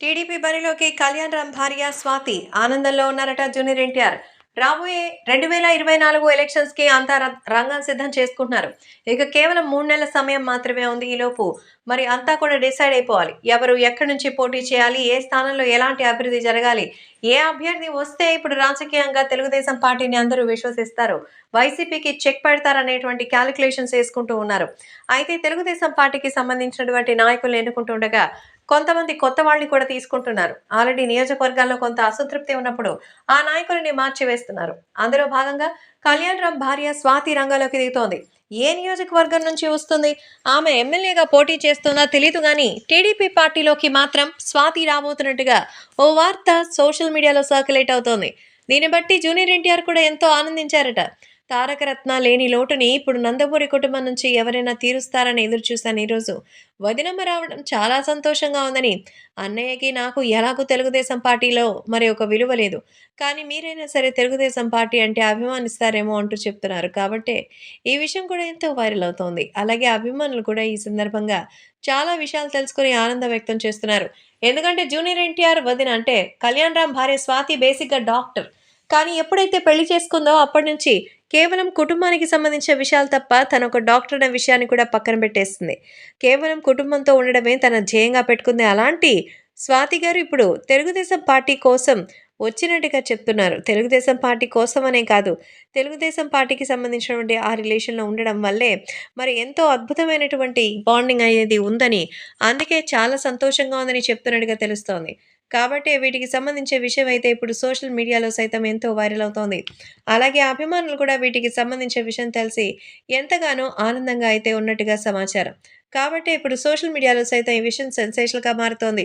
TDP బరిలోకి కళ్యాణ్ రామ్ భార్య స్వాతి ఆనందంలో ఉన్నారట జూనియర్ ఎన్టీఆర్. రాబోయే రెండు వేల ఇరవై నాలుగు ఎలక్షన్స్కి అంతా ర- రంగం సిద్ధం చేసుకుంటున్నారు. ఇక కేవలం మూడు నెలల సమయం మాత్రమే ఉంది ఈలోపు మరి అంతా కూడా డిసైడ్ అయిపోవాలి. ఎవరు ఎక్కడి నుంచి పోటీ చేయాలి? ఏ స్థానంలో ఎలాంటి అభివృద్ధి జరగాలి? ఏ అభ్యర్థి వస్తే ఇప్పుడు రాజకీయంగా తెలుగుదేశం పార్టీని అందరూ విశ్వసిస్తారు? వైసీపీకి చెక్ పెడతారనేటువంటి క్యాలిక్యులేషన్స్ వేసుకుంటూ ఉన్నారు. అయితే తెలుగుదేశం పార్టీకి సంబంధించినటువంటి నాయకులు ఎన్నుకుంటుండగా కొంతమంది కొత్త వాళ్ళని కూడా తీసుకుంటున్నారు. ఆల్రెడీ నియోజకవర్గాల్లో కొంత అసంతృప్తి ఉన్నప్పుడు ఆ నాయకులని మార్చివేస్తున్నారు. అందులో భాగంగా కళ్యాణ్ రామ్ భార్య స్వాతి రంగంలోకి దిగుతోంది. ఏ నియోజకవర్గం నుంచి వస్తుంది? ఆమె ఎమ్మెల్యేగా పోటీ చేస్తున్నా తెలియదు కానీ టీడీపీ పార్టీలోకి మాత్రం స్వాతి రాబోతున్నట్టుగా ఓ వార్త సోషల్ మీడియాలో సర్క్యులేట్ అవుతోంది. దీన్ని బట్టి జూనియర్ ఎన్టీఆర్ కూడా ఎంతో ఆనందించారట. తారకరత్న లేని లోటుని ఇప్పుడు నందమూరి కుటుంబం నుంచి ఎవరైనా తీరుస్తారని ఎదురు చూశాను ఈరోజు. వదినమ్మ రావడం చాలా సంతోషంగా ఉందని అన్నయ్యకి నాకు ఎలాగూ తెలుగుదేశం పార్టీలో మరి ఒక విలువ లేదు. కానీ మీరైనా సరే తెలుగుదేశం పార్టీ అంటే అభిమానిస్తారేమో అంటూ చెప్తున్నారు. కాబట్టి ఈ విషయం కూడా ఎంతో వైరల్ అవుతోంది. అలాగే అభిమానులు కూడా ఈ సందర్భంగా చాలా విషయాలు తెలుసుకుని ఆనందం వ్యక్తం చేస్తున్నారు. ఎందుకంటే జూనియర్ ఎన్టీఆర్ వదిన అంటే కళ్యాణ్ రామ్ భార్య స్వాతి బేసిక్గా డాక్టర్. కానీ ఎప్పుడైతే పెళ్ళి చేసుకుందో అప్పటి నుంచి కేవలం కుటుంబానికి సంబంధించిన విషయాలు తప్ప తన ఒక డాక్టర్ అనే విషయాన్ని కూడా పక్కన పెట్టేస్తుంది కేవలం కుటుంబంతో ఉండడమే తన ధ్యేయంగా పెట్టుకుంది. అలాంటి స్వాతి గారు ఇప్పుడు తెలుగుదేశం పార్టీ కోసం వచ్చినట్టుగా చెప్తున్నారు. తెలుగుదేశం పార్టీ కోసం అనే కాదు తెలుగుదేశం పార్టీకి సంబంధించినటువంటి ఆ రిలేషన్లో ఉండడం వల్లే మరి ఎంతో అద్భుతమైనటువంటి బాండింగ్ అనేది ఉందని అందుకే చాలా సంతోషంగా ఉందని చెప్తున్నట్టుగా తెలుస్తోంది. కాబట్టి వీటికి సంబంధించే విషయం అయితే ఇప్పుడు సోషల్ మీడియాలో సైతం ఎంతో వైరల్ అవుతోంది. అలాగే అభిమానులు కూడా వీటికి సంబంధించిన విషయం తెలిసి ఎంతగానో ఆనందంగా అయితే ఉన్నట్టుగా సమాచారం. కాబట్టి ఇప్పుడు సోషల్ మీడియాలో సైతం ఈ విషయం సెన్సేషన్గా మారుతోంది.